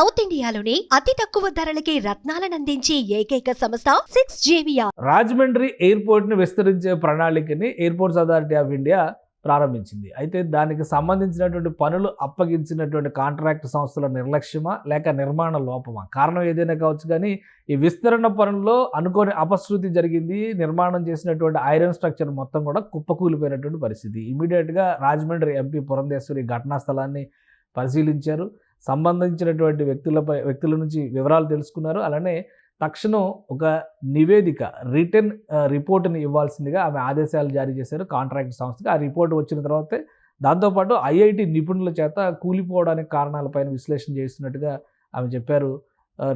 South ఇండియాలోని అతి తక్కువ ధరలకి రత్నాలనందించే ఏకైక సంస్థ సిక్స్ జేవియా రాజమండ్రి ఎయిర్పోర్ట్ని విస్తరించే ప్రణాళికని ఎయిర్పోర్ట్స్ అథారిటీ ఆఫ్ ఇండియా ప్రారంభించింది. అయితే దానికి సంబంధించినటువంటి పనులు అప్పగించినటువంటి కాంట్రాక్ట్ సంస్థల నిర్లక్ష్యమా లేక నిర్మాణ లోపమా? కారణం ఏదైనా కావచ్చు కానీ ఈ విస్తరణ పనుల్లో అనుకోని అపశృతి జరిగింది. నిర్మాణం చేసినటువంటి ఐరన్ స్ట్రక్చర్ మొత్తం కూడా కుప్పకూలిపోయినటువంటి పరిస్థితి. ఇమీడియట్గా రాజమండ్రి ఎంపీ పురంధేశ్వరి ఘటనా స్థలాన్ని పరిశీలించారు. సంబంధించినటువంటి వ్యక్తులపై వ్యక్తుల నుంచి వివరాలు తెలుసుకున్నారు. అలానే తక్షణం ఒక నివేదిక రిటర్న్ రిపోర్ట్ని ఇవ్వాల్సిందిగా ఆమె ఆదేశాలు జారీ చేశారు కాంట్రాక్ట్ సంస్థకి. ఆ రిపోర్ట్ వచ్చిన తర్వాతే దాంతోపాటు ఐఐటి నిపుణుల చేత కూలిపోవడానికి కారణాలపైన విశ్లేషణ చేస్తున్నట్టుగా ఆమె చెప్పారు.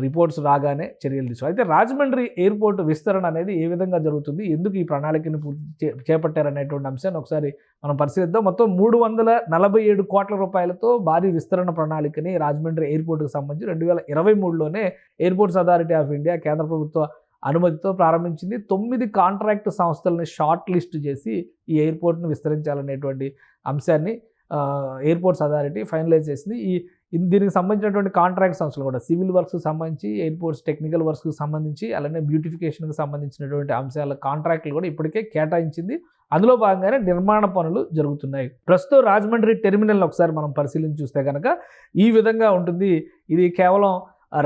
రిపోర్ట్స్ రాగానే చర్యలు తీసుకో అయితే రాజమండ్రి ఎయిర్పోర్ట్ విస్తరణ అనేది ఏ విధంగా జరుగుతుంది? ఎందుకు ఈ ప్రణాళికను పూర్తి చే చేపట్టారనేటువంటి అంశాన్ని ఒకసారి మనం పరిశీలిద్దాం. మొత్తం మూడు వందల నలభై ఏడు కోట్ల రూపాయలతో భారీ విస్తరణ ప్రణాళికని రాజమండ్రి ఎయిర్పోర్ట్కి సంబంధించి రెండు వేల ఇరవై మూడులోనే ఎయిర్పోర్ట్స్ అథారిటీ ఆఫ్ ఇండియా కేంద్ర ప్రభుత్వ అనుమతితో ప్రారంభించింది. తొమ్మిది కాంట్రాక్ట్ సంస్థలను షార్ట్ లిస్ట్ చేసి ఈ ఎయిర్పోర్ట్ను విస్తరించాలనేటువంటి అంశాన్ని ఎయిర్పోర్ట్స్ అథారిటీ ఫైనలైజ్ చేసింది. ఈ దీనికి సంబంధించినటువంటి కాంట్రాక్ట్ సంస్థలు కూడా. సివిల్ వర్క్స్కి సంబంధించి ఎయిర్పోర్ట్స్ టెక్నికల్ వర్క్స్కి సంబంధించి అలానే బ్యూటిఫికేషన్కి సంబంధించినటువంటి అంశాల కాంట్రాక్ట్లు కూడా ఇప్పటికే కేటాయించింది. అందులో భాగంగానే నిర్మాణ పనులు జరుగుతున్నాయి. ప్రస్తుతం రాజమండ్రి టెర్మినల్ ఒకసారి మనం పరిశీలించి చూస్తే కనుక ఈ విధంగా ఉంటుంది. ఇది కేవలం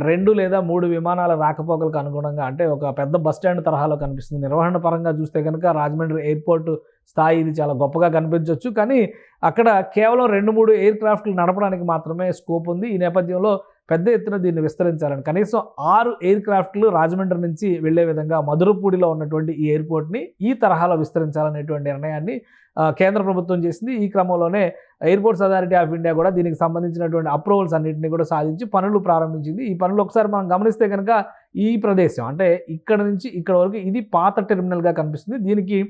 రెండు లేదా మూడు విమానాల రాకపోకలకు అనుగుణంగా అంటే ఒక పెద్ద బస్ స్టాండ్ తరహాలో కనిపిస్తుంది. నిర్వహణ పరంగా చూస్తే కనుక రాజమండ్రి ఎయిర్పోర్ట్ స్థాయి ఇది చాలా గొప్పగా కనిపించవచ్చు కానీ అక్కడ కేవలం రెండు మూడు ఎయిర్ క్రాఫ్ట్లు నడపడానికి మాత్రమే స్కోప్ ఉంది. ఈ నేపథ్యంలో పెద్ద ఎత్తున దీన్ని విస్తరించాలని. కనీసం ఆరు ఎయిర్ క్రాఫ్ట్లు రాజమండ్రి నుంచి వెళ్ళే విధంగా మధురపూడిలో ఉన్నటువంటి ఈ ఎయిర్పోర్ట్ని ఈ తరహాలో విస్తరించాలనేటువంటి నిర్ణయాన్ని కేంద్ర ప్రభుత్వం చేసింది. ఈ క్రమంలోనే ఎయిర్పోర్ట్స్ అథారిటీ ఆఫ్ ఇండియా కూడా దీనికి సంబంధించినటువంటి అప్రూవల్స్ అన్నింటినీ కూడా సాధించి పనులు ప్రారంభించింది. ఈ పనులు ఒకసారి మనం గమనిస్తే కనుక ఈ ప్రదేశం అంటే ఇక్కడ నుంచి ఇక్కడ వరకు ఇది పాత టెర్మినల్గా కనిపిస్తుంది. దీనికి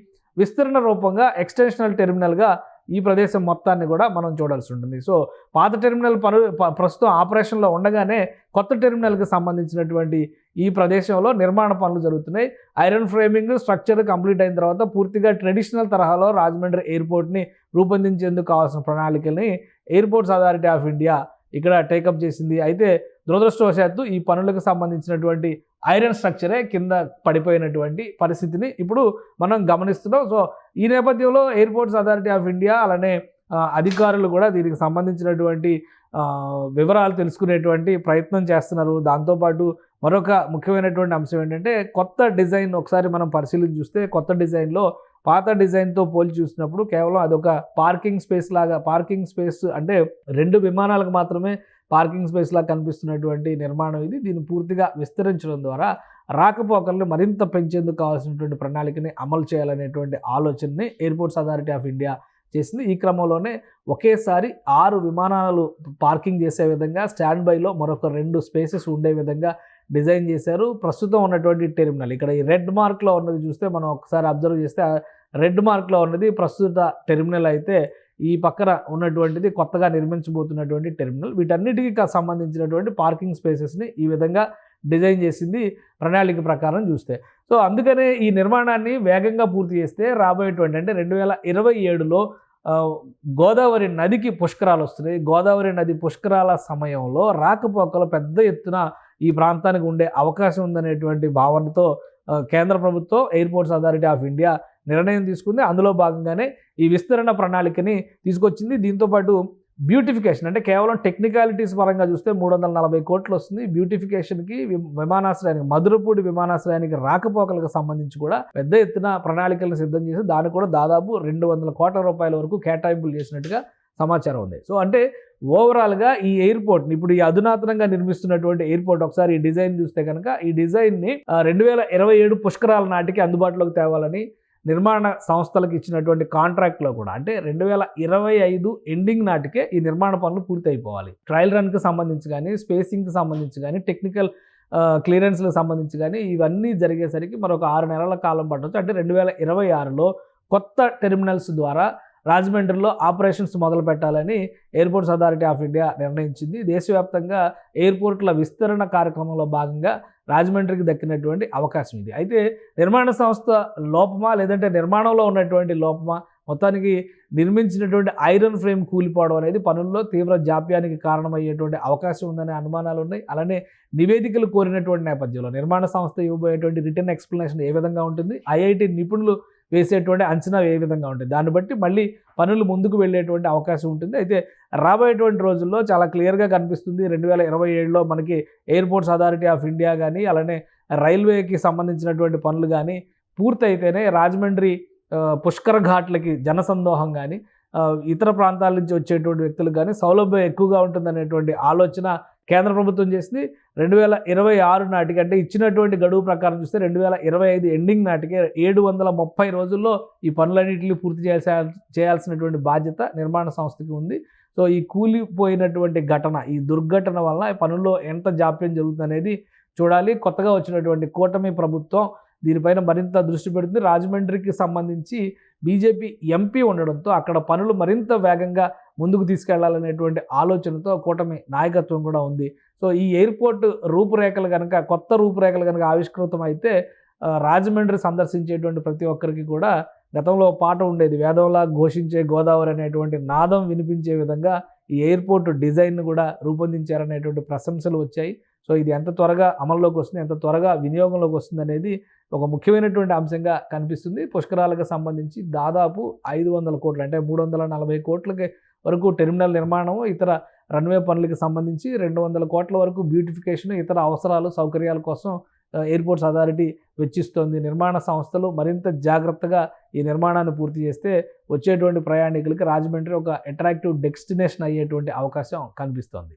విస్తరణ రూపంగా ఎక్స్టెన్షనల్ టెర్మినల్గా ఈ ప్రదేశం మొత్తాన్ని కూడా మనం చూడాల్సి ఉంటుంది. సో పాత టెర్మినల్ పను ప్రస్తుతం ఆపరేషన్లో ఉండగానే కొత్త టెర్మినల్కి సంబంధించినటువంటి ఈ ప్రదేశంలో నిర్మాణ పనులు జరుగుతున్నాయి. ఐరన్ ఫ్రేమింగ్ స్ట్రక్చర్ కంప్లీట్ అయిన తర్వాత పూర్తిగా ట్రెడిషనల్ తరహాలో రాజమండ్రి ఎయిర్పోర్ట్ని రూపొందించేందుకు కావాల్సిన ప్రణాళికల్ని ఎయిర్పోర్ట్స్ అథారిటీ ఆఫ్ ఇండియా ఇక్కడ టేకప్ చేసింది. అయితే దురదృష్టవశాత్తు ఈ పనులకు సంబంధించినటువంటి ఐరన్ స్ట్రక్చరే కింద పడిపోయినటువంటి పరిస్థితిని ఇప్పుడు మనం గమనిస్తున్నాం. సో ఈ నేపథ్యంలో ఎయిర్పోర్ట్స్ అథారిటీ ఆఫ్ ఇండియా అలానే అధికారులు కూడా దీనికి సంబంధించినటువంటి వివరాలు తెలుసుకునేటువంటి ప్రయత్నం చేస్తున్నారు. దాంతోపాటు మరొక ముఖ్యమైనటువంటి అంశం ఏంటంటే కొత్త డిజైన్ ఒకసారి మనం పరిశీలించి చూస్తే కొత్త డిజైన్లో పాత డిజైన్తో పోల్చి చూసినప్పుడు కేవలం అదొక పార్కింగ్ స్పేస్ లాగా పార్కింగ్ స్పేస్ అంటే రెండు విమానాలకు మాత్రమే పార్కింగ్ స్పేస్ లా కనిపిస్తున్నటువంటి నిర్మాణం ఇది. దీన్ని పూర్తిగా విస్తరించడం ద్వారా రాకపోకలను మరింత పెంచేందుకు కావాల్సినటువంటి ప్రణాళికని అమలు చేయాలనేటువంటి ఆలోచనని ఎయిర్పోర్ట్స్ అథారిటీ ఆఫ్ ఇండియా చేసింది. ఈ క్రమంలోనే ఒకేసారి ఆరు విమానాలు పార్కింగ్ చేసే విధంగా స్టాండ్ బైలో మరొక రెండు స్పేసెస్ ఉండే విధంగా డిజైన్ చేశారు. ప్రస్తుతం ఉన్నటువంటి టెర్మినల్. ఇక్కడ ఈ రెడ్ మార్క్లో ఉన్నది చూస్తే మనం ఒకసారి అబ్జర్వ్ చేస్తే రెడ్ మార్క్లో ఉన్నది ప్రస్తుత టెర్మినల్ అయితే ఈ పక్కన ఉన్నటువంటిది కొత్తగా నిర్మించబోతున్నటువంటి టెర్మినల్. వీటన్నిటికీ సంబంధించినటువంటి పార్కింగ్ స్పేసెస్ని ఈ విధంగా డిజైన్ చేసింది ప్రణాళిక ప్రకారం చూస్తే. సో అందుకనే ఈ నిర్మాణాన్ని వేగంగా పూర్తి చేస్తే రాబోయేటువంటి అంటే రెండు వేల ఇరవై ఏడులో గోదావరి నదికి పుష్కరాలు వస్తున్నాయి. గోదావరి నది పుష్కరాల సమయంలో రాకపోకలు పెద్ద ఎత్తున ఈ ప్రాంతానికి ఉండే అవకాశం ఉందనేటువంటి భావనతో కేంద్ర ప్రభుత్వం ఎయిర్పోర్ట్స్ అథారిటీ ఆఫ్ ఇండియా నిర్ణయం తీసుకుంది. అందులో భాగంగానే ఈ విస్తరణ ప్రణాళికని తీసుకొచ్చింది. దీంతోపాటు బ్యూటిఫికేషన్ అంటే కేవలం టెక్నికాలిటీస్ పరంగా చూస్తే మూడు వందల నలభై కోట్లు వస్తుంది. బ్యూటిఫికేషన్కి విమానాశ్రయానికి మధురపూడి విమానాశ్రయానికి రాకపోకలకు సంబంధించి కూడా పెద్ద ఎత్తున ప్రణాళికలను సిద్ధం చేసి దాన్ని కూడా దాదాపు రెండు వందల కోట్ల రూపాయల వరకు కేటాయింపులు చేసినట్టుగా సమాచారం ఉంది. సో అంటే ఓవరాల్గా ఈ ఎయిర్పోర్ట్ని ఇప్పుడు ఈ అధునాతనంగా నిర్మిస్తున్నటువంటి ఎయిర్పోర్ట్ ఒకసారి ఈ డిజైన్ చూస్తే కనుక ఈ డిజైన్ని రెండు వేల ఇరవై ఏడు పుష్కరాల నాటికి అందుబాటులోకి తేవాలని నిర్మాణ సంస్థలకు ఇచ్చినటువంటి కాంట్రాక్ట్లో కూడా అంటే రెండు వేల ఇరవై ఐదు ఎండింగ్ నాటికే ఈ నిర్మాణ పనులు పూర్తి అయిపోవాలి ట్రయల్ రన్కి సంబంధించి కానీ స్పేసింగ్కి సంబంధించి కానీ టెక్నికల్ క్లియరెన్స్లకు సంబంధించి కానీ ఇవన్నీ జరిగేసరికి మరొక ఆరు నెలల కాలం పట్టవచ్చు అంటే రెండు వేల ఇరవై ఆరులో కొత్త టెర్మినల్స్ ద్వారా రాజమండ్రిలో ఆపరేషన్స్ మొదలు పెట్టాలని ఎయిర్పోర్ట్స్ అథారిటీ ఆఫ్ ఇండియా నిర్ణయించింది. దేశవ్యాప్తంగా ఎయిర్పోర్ట్ల విస్తరణ కార్యక్రమంలో భాగంగా రాజమండ్రికి దక్కినటువంటి అవకాశం ఇది. అయితే నిర్మాణ సంస్థ లోపమా లేదంటే నిర్మాణంలో ఉన్నటువంటి లోపమా మొత్తానికి నిర్మించినటువంటి ఐరన్ ఫ్రేమ్ కూలిపోవడం అనేది పనుల్లో తీవ్ర జాప్యానికి కారణమయ్యేటువంటి అవకాశం ఉందనే అనుమానాలు ఉన్నాయి. అలానే నివేదికలు కోరినటువంటి నేపథ్యంలో నిర్మాణ సంస్థ ఇవ్వబోయేటువంటి రిటర్న్ ఎక్స్ప్లెనేషన్ ఏ విధంగా ఉంటుంది? ఐఐటి నిపుణులు వేసేటువంటి అంచనా ఏ విధంగా ఉంటుంది? దాన్ని బట్టి మళ్ళీ పనులు ముందుకు వెళ్ళేటువంటి అవకాశం ఉంటుంది. అయితే రాబోయేటువంటి రోజుల్లో చాలా క్లియర్గా కనిపిస్తుంది. రెండు వేల ఇరవై ఏడులో మనకి ఎయిర్పోర్ట్స్ అథారిటీ ఆఫ్ ఇండియా కానీ అలానే రైల్వేకి సంబంధించినటువంటి పనులు కానీ పూర్తయితేనే రాజమండ్రి పుష్కర ఘాట్లకి జనసందోహం కానీ ఇతర ప్రాంతాల నుంచి వచ్చేటువంటి వ్యక్తులకు కానీ సౌలభ్యం ఎక్కువగా ఉంటుందనేటువంటి ఆలోచన కేంద్ర ప్రభుత్వం చేసింది రెండు వేల ఇరవై ఆరు నాటికి అంటే ఇచ్చినటువంటి గడువు ప్రకారం చూస్తే రెండు వేల ఇరవై ఐదు ఎండింగ్ నాటికి ఏడు వందల ముప్పై రోజుల్లో ఈ పనులన్నింటినీ పూర్తి చేసా చేయాల్సినటువంటి బాధ్యత నిర్మాణ సంస్థకి ఉంది. సో ఈ కూలిపోయినటువంటి ఘటన ఈ దుర్ఘటన వల్ల పనుల్లో ఎంత జాప్యం జరుగుతుందనేది చూడాలి. కొత్తగా వచ్చినటువంటి కూటమి ప్రభుత్వం దీనిపైన మరింత దృష్టి పెడుతుంది. రాజమండ్రికి సంబంధించి బీజేపీ ఎంపీ ఉండడంతో అక్కడ పనులు మరింత వేగంగా ముందుకు తీసుకెళ్ళాలనేటువంటి ఆలోచనతో కూటమి నాయకత్వం కూడా ఉంది. సో ఈ ఎయిర్పోర్ట్ రూపురేఖలు కనుక కొత్త రూపురేఖలు కనుక ఆవిష్కృతం అయితే రాజమండ్రి సందర్శించేటువంటి ప్రతి ఒక్కరికి కూడా గతంలో పాట ఉండేది. వేదంలా ఘోషించే గోదావరి అనేటువంటి నాదం వినిపించే విధంగా ఈ ఎయిర్పోర్ట్ డిజైన్ను కూడా రూపొందించారనేటువంటి ప్రశంసలు వచ్చాయి. సో ఇది ఎంత త్వరగా అమల్లోకి వస్తుంది ఎంత త్వరగా వినియోగంలోకి వస్తుంది అనేది ఒక ముఖ్యమైనటువంటి అంశంగా కనిపిస్తుంది. పుష్కరాలకు సంబంధించి దాదాపు ఐదు వందల కోట్లు అంటే మూడు వందల నలభై కోట్లకి వరకు టెర్మినల్ నిర్మాణము ఇతర రన్వే పనులకు సంబంధించి రెండు వందల కోట్ల వరకు బ్యూటిఫికేషన్ ఇతర అవసరాలు సౌకర్యాల కోసం ఎయిర్పోర్ట్స్ అథారిటీ వెచ్చిస్తోంది. నిర్మాణ సంస్థలు మరింత జాగ్రత్తగా ఈ నిర్మాణాన్ని పూర్తి చేస్తే వచ్చేటువంటి ప్రయాణికులకి రాజమండ్రి ఒక అట్రాక్టివ్ డెస్టినేషన్ అయ్యేటువంటి అవకాశం కనిపిస్తోంది.